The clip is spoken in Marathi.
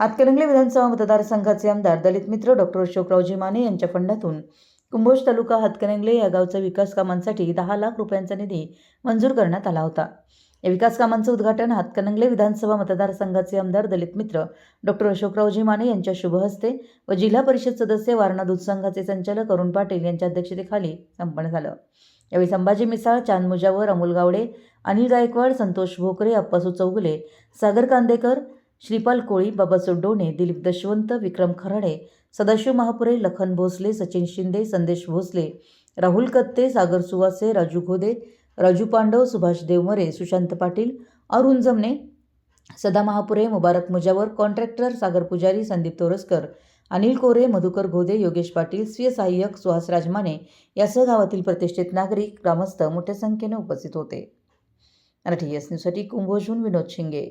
हातकणंगले विधानसभा मतदारसंघाचे आमदार दलित मित्र डॉक्टर अशोकरावजी माने यांच्या फंडातून कुंभोज तालुका हातकणंगले या गावच्या विकास कामांसाठी दहा लाख रुपयांचा निधी मंजूर करण्यात आला होता. या विकास कामांचं उद्घाटन हातकणंगले विधानसभा मतदारसंघाचे आमदार दलित मित्र डॉक्टर अशोकरावजी माने यांच्या शुभहस्ते व जिल्हा परिषद सदस्य वारणा दूध संघाचे संचालक अरुण पाटील यांच्या अध्यक्षतेखाली संपन्न झालं. यावेळी संभाजी मिसाळ चांद मुजावर अमोल गावडे अनिल गायकवाड संतोष भोकरे अप्पासू चौगुले सागर कांदेकर श्रीपाल कोळी बाबासाहेब डोणे दिलीप दशवंत विक्रम खराडे सदाशिव महापुरे लखन भोसले सचिन शिंदे संदेश भोसले राहुल कत्ते सागर सुवासे राजू घोदे राजू पांडव सुभाष देवमरे सुशांत पाटील अरुण जमणे सदा महापुरे मुबारक मुजावर कॉन्ट्रॅक्टर सागर पुजारी संदीप तोरसकर अनिल कोरे मधुकर घोदे योगेश पाटील स्वीय सहाय्यक सुहास राजमाने यासह गावातील प्रतिष्ठित नागरिक ग्रामस्थ मोठ्या संख्येने उपस्थित होते. मराठी एस न्यूजसाठी कुंभोजहून विनोद शिंगे.